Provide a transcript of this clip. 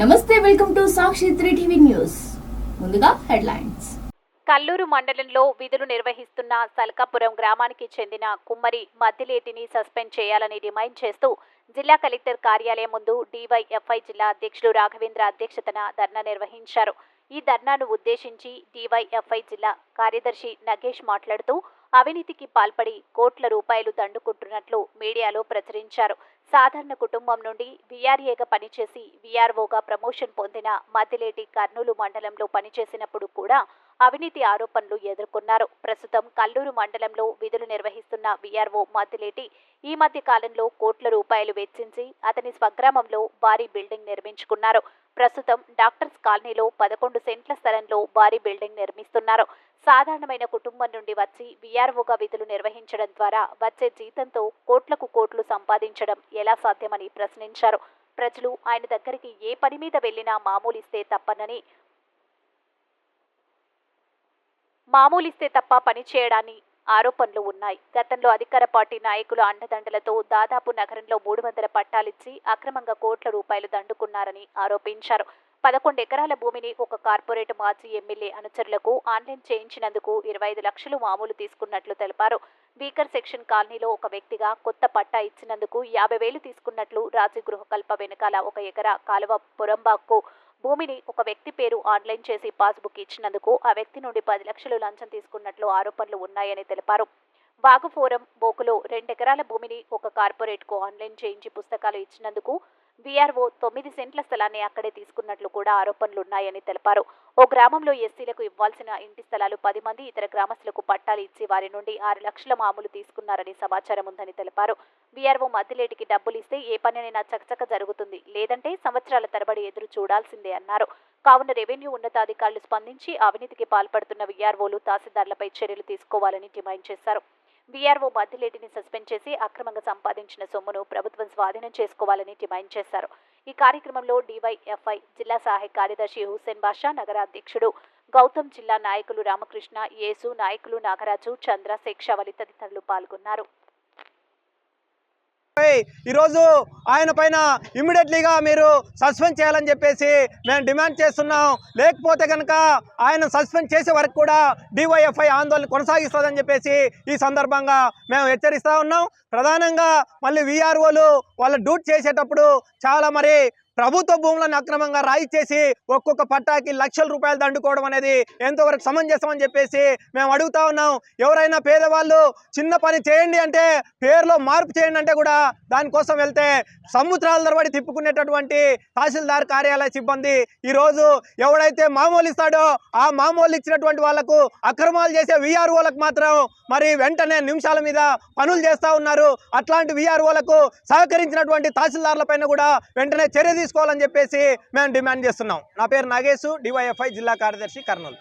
నమస్తే welcome to Sakshi three TV news. ముందుగా headlines. Kalluru మండలంలో విధులు నిర్వహిస్తున్న సల్కాపురం గ్రామానికి చెందిన కుమ్మరి మద్దిలేటిని సస్పెండ్ చేయాలని డిమాండ్ చేస్తూ జిల్లా కలెక్టర్ కార్యాలయం ముందు డివైఎఫ్ఐ జిల్లా అధ్యక్షుడు రాఘవేంద్ర అధ్యక్షతన ధర్నా నిర్వహించారు. ఈ ధర్నాను ఉద్దేశించి డివైఎఫ్ఐ జిల్లా కార్యదర్శి నగేష్ మాట్లాడుతూ అవినీతికి పాల్పడి కోట్ల రూపాయలు దండుకుంటున్నట్లు మీడియాలో ప్రచురించారు. సాధారణ కుటుంబం నుండి వీఆర్ఏగా పనిచేసి వీఆర్ఓగా ప్రమోషన్ పొందిన మద్దిలేటి కర్నూలు మండలంలో పనిచేసినప్పుడు కూడా అవినీతి ఆరోపణలు ఎదుర్కొన్నారు. ప్రస్తుతం కల్లూరు మండలంలో విధులు నిర్వహిస్తున్న వీఆర్ఓ మద్దిలేటి ఈ మధ్య కాలంలో కోట్ల రూపాయలు వెచ్చించి అతని స్వగ్రామంలో భారీ బిల్డింగ్ నిర్మించుకున్నారు. ప్రస్తుతం డాక్టర్స్ కాలనీలో పదకొండు సెంట్ల స్థలంలో భారీ బిల్డింగ్ నిర్మిస్తున్నారు. సాధారణమైన కుటుంబం నుండి వచ్చి వీఆర్ఓగా విధులు నిర్వహించడం ద్వారా వచ్చే జీతంతో కోట్లకు కోట్లు సంపాదించడం ఎలా సాధ్యమని ప్రశ్నించారు. ప్రజలు ఆయన దగ్గరికి ఏ పని మీద వెళ్ళినా మామూలిస్తే తప్పనని మామూలిస్తే తప్ప పనిచేయడాన్ని ఆరోపణలు ఉన్నాయి. గతంలో అధికార పార్టీ నాయకుల అండదండలతో దాదాపు నగరంలో మూడు వందల పట్టాలిచ్చి అక్రమంగా కోట్ల రూపాయలు దండుకున్నారని ఆరోపించారు. పదకొండు ఎకరాల భూమిని ఒక కార్పొరేట్ మాజీ ఎమ్మెల్యే అనుచరులకు ఆన్లైన్ చేయించినందుకు ఇరవై ఐదు లక్షలు మామూలు తీసుకున్నట్లు తెలిపారు. వీకర్ సెక్షన్ కాలనీలో ఒక వ్యక్తిగా కొత్త పట్టా ఇచ్చినందుకు యాభై వేలు తీసుకున్నట్లు రాజీ గృహకల్ప వెనకాల ఒక ఎకరా కాలువ పురంబాకు భూమిని ఒక వ్యక్తి పేరు ఆన్లైన్ చేసి పాస్బుక్ ఇచ్చినందుకు ఆ వ్యక్తి నుండి పది లక్షలు లంచం తీసుకున్నట్లు ఆరోపణలు ఉన్నాయని తెలిపారు. వాగు ఫోరం బోకులో రెండెకరాల భూమిని ఒక కార్పొరేట్కు ఆన్లైన్ చేయించి పుస్తకాలు ఇచ్చినందుకు వీఆర్ఓ తొమ్మిది సెంట్ల స్థలాన్ని అక్కడే తీసుకున్నట్లు కూడా ఆరోపణలున్నాయని తెలిపారు. ఓ గ్రామంలో ఎస్సీలకు ఇవ్వాల్సిన ఇంటి స్థలాలు పది మంది ఇతర గ్రామస్తులకు పట్టాలు ఇచ్చి వారి నుండి ఆరు లక్షల మామూలు తీసుకున్నారని సమాచారం ఉందని తెలిపారు. వీఆర్ఓ మద్దిలేటికి డబ్బులు ఇస్తే ఏ పనినైనా చకచక జరుగుతుంది. లేదంటే సంవత్సరాల తరబడి ఎదురు చూడాల్సిందే అన్నారు. కావున రెవెన్యూ ఉన్నతాధికారులు స్పందించి అవినీతికి పాల్పడుతున్న వీఆర్ఓలు తహసీల్దార్లపై చర్యలు తీసుకోవాలని డిమాండ్ చేశారు. వీఆర్ఓ మద్దిలేటిని సస్పెండ్ చేసి అక్రమంగా సంపాదించిన సొమ్మును ప్రభుత్వం స్వాధీనం చేసుకోవాలని డిమాండ్ చేశారు. ఈ కార్యక్రమంలో డివైఎఫ్ఐ జిల్లా సహాయ కార్యదర్శి హుస్సేన్ బాషా నగర అధ్యక్షుడు గౌతమ్ జిల్లా నాయకులు రామకృష్ణ యేసు నాయకులు నాగరాజు చంద్ర శేక్షావళి తదితరులు పాల్గొన్నారు. ఈరోజు ఆయన పైన ఇమ్మీడియట్లీగా మీరు సస్పెండ్ చేయాలని చెప్పేసి మేము డిమాండ్ చేస్తున్నాం. లేకపోతే కనుక ఆయన సస్పెండ్ చేసే వరకు కూడా డివైఎఫ్ఐ ఆందోళన కొనసాగిస్తుందని చెప్పేసి ఈ సందర్భంగా మేము హెచ్చరిస్తూ ఉన్నాం. ప్రధానంగా మళ్ళీ వీఆర్ఓలు వాళ్ళ డ్యూట్ చేసేటప్పుడు చాలా మరి ప్రభుత్వ భూములను అక్రమంగా రాయిచ్చేసి ఒక్కొక్క పట్టాకి లక్షల రూపాయలు దండుకోవడం అనేది ఎంతవరకు సమంజసం అని చెప్పేసి మేము అడుగుతా ఉన్నాం. ఎవరైనా పేదవాళ్ళు చిన్న పని చేయండి అంటే పేరులో మార్పు చేయండి అంటే కూడా దానికోసం వెళ్తే సముద్రాల తరబడి తిప్పుకునేటటువంటి తహసీల్దార్ కార్యాలయ సిబ్బంది ఈరోజు ఎవడైతే మామూలు ఇస్తాడో ఆ మామూలు ఇచ్చినటువంటి వాళ్ళకు అక్రమాలు చేసే విఆర్ఓలకు మాత్రం మరి వెంటనే నిమిషాల మీద పనులు చేస్తూ ఉన్నారు. అట్లాంటి విఆర్ఓలకు సహకరించినటువంటి తహసీల్దార్ల పైన కూడా వెంటనే చర్య తీసుకోవాలని చెప్పేసి మేము డిమాండ్ చేస్తున్నాం. నా పేరు నాగేశు డివైఎఫ్ఐ జిల్లా కార్యదర్శి కర్నూలు.